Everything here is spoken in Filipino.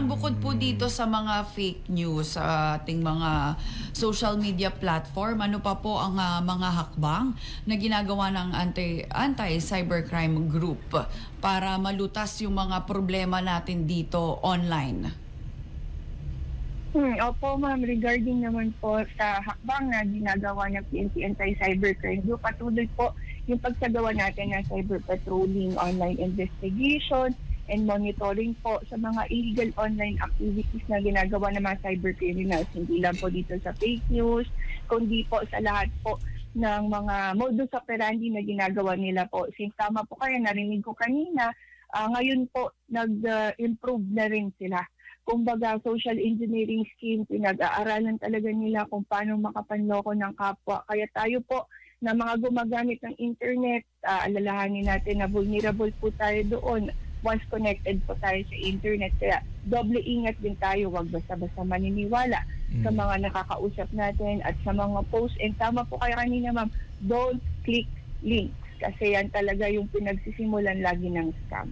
Bukod po dito sa mga fake news sa ating mga social media platform, ano pa po ang ah, mga hakbang na ginagawa ng anti, anti-cybercrime group para malutas yung mga problema natin dito online? Hmm, opo ma'am, regarding naman po sa hakbang na ginagawa ng PNP Anti-Cybercrime Group, patuloy po yung pagsagawa natin ng cyber patrolling, online investigation, and monitoring po sa mga illegal online activities na ginagawa ng mga cyber criminals. Hindi lang po dito sa fake news, kundi po sa lahat po ng mga modus operandi na ginagawa nila po. Since tama po kayo, narinig ko kanina, ah, ngayon po nag-improve na rin sila kumbaga social engineering scheme, pinag-aaralan talaga nila kung paano makapanloko ng kapwa. Kaya tayo po na mga gumagamit ng internet, ah, alalahanin natin na vulnerable po tayo doon once connected po tayo sa internet. Kaya doble ingat din tayo, wag basta-basta maniniwala sa mga nakakausap natin at sa mga posts. And tama po kayo kanina ma'am, don't click links kasi yan talaga yung pinagsisimulan lagi ng scam.